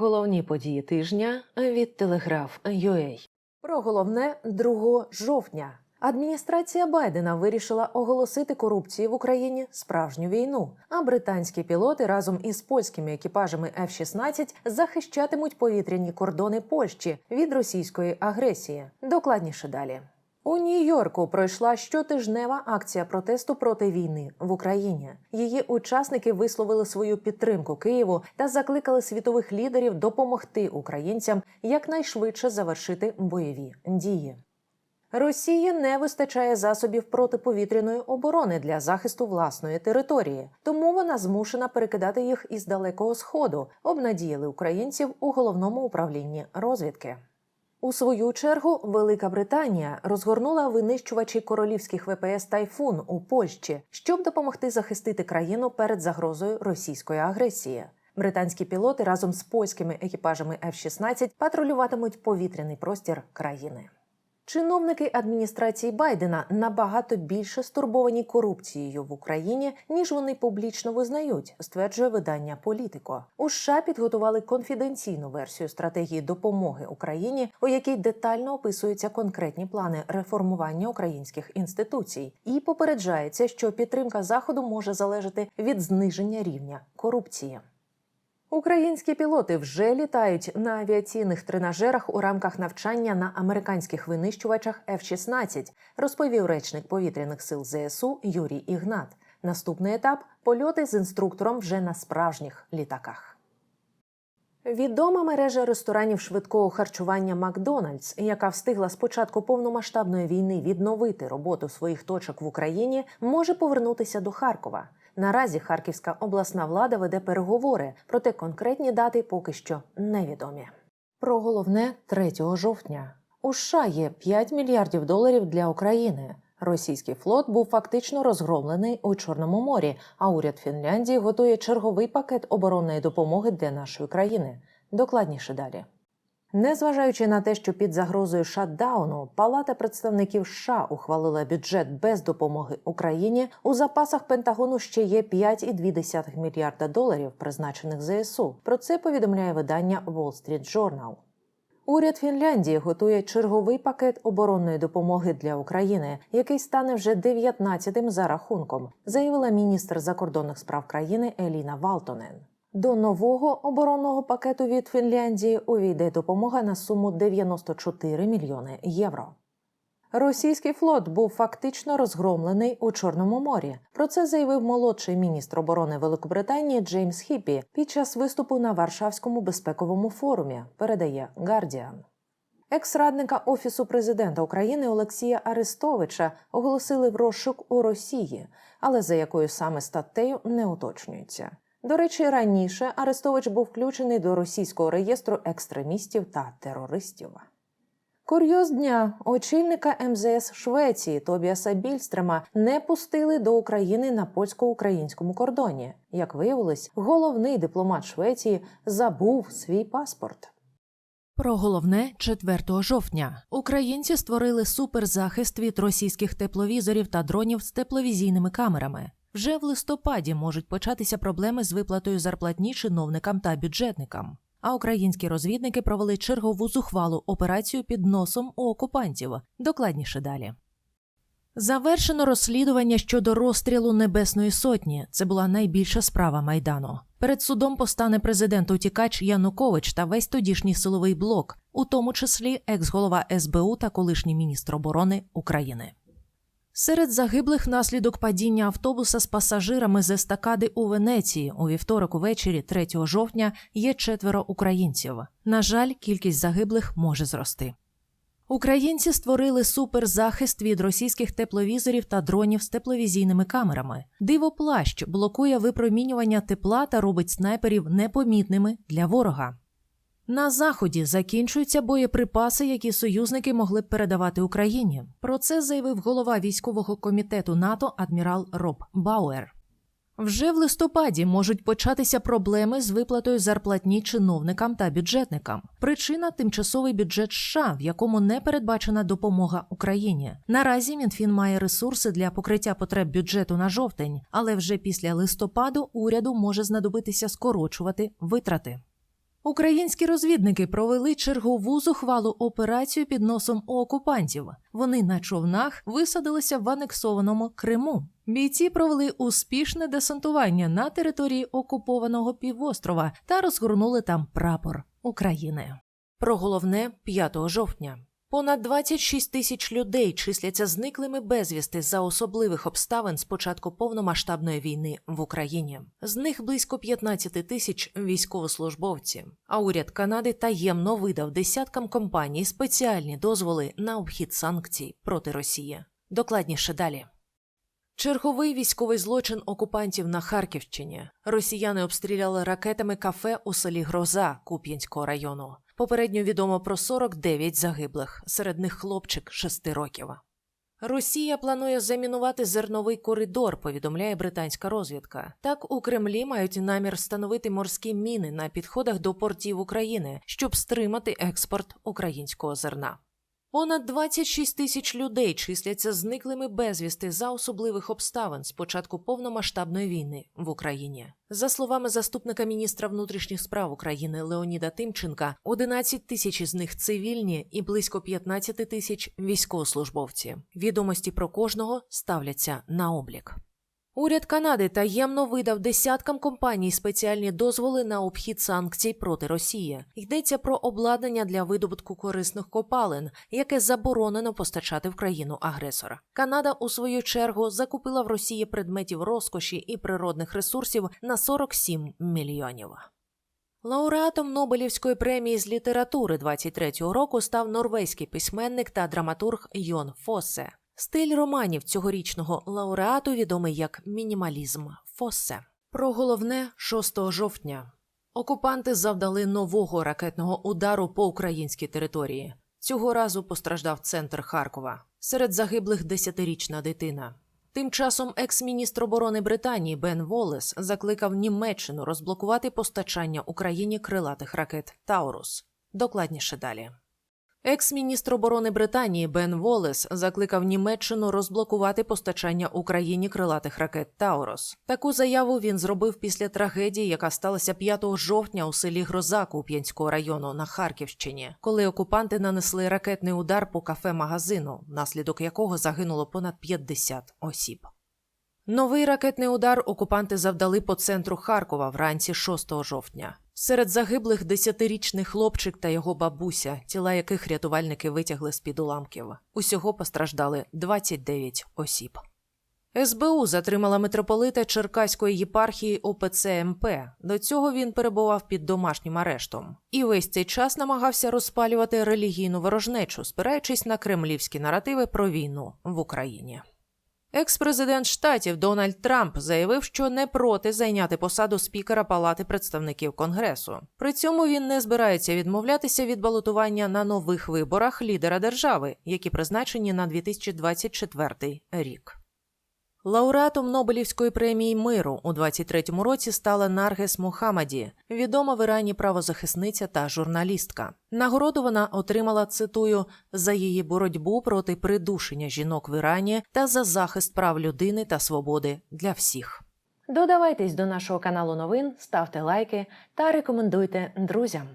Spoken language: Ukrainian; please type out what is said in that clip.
Головні події тижня від Телеграф.UA. Про головне 2 жовтня. Адміністрація Байдена вирішила оголосити корупції в Україні справжню війну. А британські пілоти разом із польськими екіпажами F-16 захищатимуть повітряні кордони Польщі від російської агресії. Докладніше далі. У Нью-Йорку пройшла щотижнева акція протесту проти війни в Україні. Її учасники висловили свою підтримку Києву та закликали світових лідерів допомогти українцям якнайшвидше завершити бойові дії. Росії не вистачає засобів протиповітряної оборони для захисту власної території, тому вона змушена перекидати їх із далекого сходу, обнадіяли українців у головному управлінні розвідки. У свою чергу Велика Британія розгорнула винищувачі королівських ВПС Тайфун у Польщі, щоб допомогти захистити країну перед загрозою російської агресії. Британські пілоти разом з польськими екіпажами F-16 патрулюватимуть повітряний простір країни. Чиновники адміністрації Байдена набагато більше стурбовані корупцією в Україні, ніж вони публічно визнають, стверджує видання Політико. У США підготували конфіденційну версію стратегії допомоги Україні, у якій детально описуються конкретні плани реформування українських інституцій, і попереджається, що підтримка заходу може залежати від зниження рівня корупції. Українські пілоти вже літають на авіаційних тренажерах у рамках навчання на американських винищувачах F-16, розповів речник повітряних сил ЗСУ Юрій Ігнат. Наступний етап польоти з інструктором вже на справжніх літаках. Відома мережа ресторанів швидкого харчування Макдональдс, яка встигла з початку повномасштабної війни відновити роботу своїх точок в Україні, може повернутися до Харкова. Наразі Харківська обласна влада веде переговори, проте конкретні дати поки що невідомі. Про головне 3 жовтня. У США є 5 мільярдів доларів для України. Російський флот був фактично розгромлений у Чорному морі, а уряд Фінляндії готує черговий пакет оборонної допомоги для нашої країни. Докладніше далі. Незважаючи на те, що під загрозою шатдауну Палата представників США ухвалила бюджет без допомоги Україні, у запасах Пентагону ще є 5,2 мільярда доларів, призначених ЗСУ. Про це повідомляє видання Wall Street Journal. Уряд Фінляндії готує черговий пакет оборонної допомоги для України, який стане вже 19-тим за рахунком, заявила міністр закордонних справ країни Еліна Валтонен. До нового оборонного пакету від Фінляндії увійде допомога на суму 94 мільйони євро. Російський флот був фактично розгромлений у Чорному морі. Про це заявив молодший міністр оборони Великобританії Джеймс Хіппі під час виступу на Варшавському безпековому форумі. Передає Гардіан. Екс-радника Офісу президента України Олексія Арестовича оголосили в розшук у Росії, але за якою саме статтею не уточнюється. До речі, раніше Арестович був включений до російського реєстру екстремістів та терористів. Курйоз дня очільника МЗС Швеції Тобіаса Більстрема не пустили до України на польсько-українському кордоні. Як виявилось, головний дипломат Швеції забув свій паспорт. Про головне 4 жовтня українці створили суперзахист від російських тепловізорів та дронів з тепловізійними камерами. Вже в листопаді можуть початися проблеми з виплатою зарплатні чиновникам та бюджетникам. А українські розвідники провели чергову зухвалу операцію під носом у окупантів. Докладніше далі. Завершено розслідування щодо розстрілу Небесної Сотні. Це була найбільша справа майдану. Перед судом постане президент утікач Янукович та весь тодішній силовий блок, у тому числі екс-голова СБУ та колишній міністр оборони України. Серед загиблих внаслідок падіння автобуса з пасажирами з естакади у Венеції у вівторок увечері 3 жовтня є четверо українців. На жаль, кількість загиблих може зрости. Українці створили суперзахист від російських тепловізорів та дронів з тепловізійними камерами. Дивоплащ блокує випромінювання тепла та робить снайперів непомітними для ворога. На заході закінчуються боєприпаси, які союзники могли б передавати Україні. Про це заявив голова військового комітету НАТО адмірал Роб Бауер. Вже в листопаді можуть початися проблеми з виплатою зарплатні чиновникам та бюджетникам. Причина тимчасовий бюджет США, в якому не передбачена допомога Україні. Наразі Мінфін має ресурси для покриття потреб бюджету на жовтень, але вже після листопаду уряду може знадобитися скорочувати витрати. Українські розвідники провели чергову зухвалу операцію під носом у окупантів. Вони на човнах висадилися в анексованому Криму. Бійці провели успішне десантування на території окупованого півострова та розгорнули там прапор України. Про головне 5 жовтня. Понад 26 тисяч людей числяться зниклими безвісти за особливих обставин з початку повномасштабної війни в Україні. З них близько 15 тисяч військовослужбовці. А уряд Канади таємно видав десяткам компаній спеціальні дозволи на обхід санкцій проти Росії. Докладніше далі. Черговий військовий злочин окупантів на Харківщині. Росіяни обстріляли ракетами кафе у селі Гроза Куп'янського району. Попередньо відомо про 49 загиблих, серед них хлопчик 6 років. Росія планує замінувати зерновий коридор, повідомляє британська розвідка. Так у Кремлі мають намір встановити морські міни на підходах до портів України, щоб стримати експорт українського зерна. Понад 26 тисяч людей числяться зниклими безвісти за особливих обставин з початку повномасштабної війни в Україні. За словами заступника міністра внутрішніх справ України Леоніда Тимченка, 11 тисяч із них цивільні і близько 15 тисяч військовослужбовці. Відомості про кожного ставляться на облік. Уряд Канади таємно видав десяткам компаній спеціальні дозволи на обхід санкцій проти Росії. Йдеться про обладнання для видобутку корисних копалин, яке заборонено постачати в країну агресора. Канада, у свою чергу, закупила в Росії предметів розкоші і природних ресурсів на 47 мільйонів. Лауреатом Нобелівської премії з літератури 23-го року став норвезький письменник та драматург Йон Фосе. Стиль романів цьогорічного лауреату відомий як мінімалізм Фосе. Про головне 6 жовтня. Окупанти завдали нового ракетного удару по українській території. Цього разу постраждав центр Харкова. Серед загиблих десятирічна дитина. Тим часом екс-міністр оборони Британії Бен Волес закликав Німеччину розблокувати постачання Україні крилатих ракет Таурус. Докладніше далі. Екс-міністр оборони Британії Бен Волес закликав Німеччину розблокувати постачання Україні крилатих ракет Таурос. Таку заяву він зробив після трагедії, яка сталася 5 жовтня у селі Гроза Куп'янського району на Харківщині, коли окупанти нанесли ракетний удар по кафе-магазину, внаслідок якого загинуло понад 50 осіб. Новий ракетний удар окупанти завдали по центру Харкова вранці 6 жовтня. Серед загиблих десятирічний хлопчик та його бабуся, тіла яких рятувальники витягли з-під уламків. Усього постраждали 29 осіб. СБУ затримала митрополита Черкаської єпархії ОПЦ МП. До цього він перебував під домашнім арештом. І весь цей час намагався розпалювати релігійну ворожнечу, спираючись на кремлівські наративи про війну в Україні. Екс-президент штатів Дональд Трамп заявив, що не проти зайняти посаду спікера Палати представників Конгресу. При цьому він не збирається відмовлятися від балотування на нових виборах лідера держави, які призначені на 2024 рік. Лауреатом Нобелівської премії миру у 23-му році стала Наргес Мухамаді, відома в Ірані правозахисниця та журналістка. Нагороду вона отримала цитую за її боротьбу проти придушення жінок в Ірані та за захист прав людини та свободи для всіх. Додавайтесь до нашого каналу новин, ставте лайки та рекомендуйте друзям.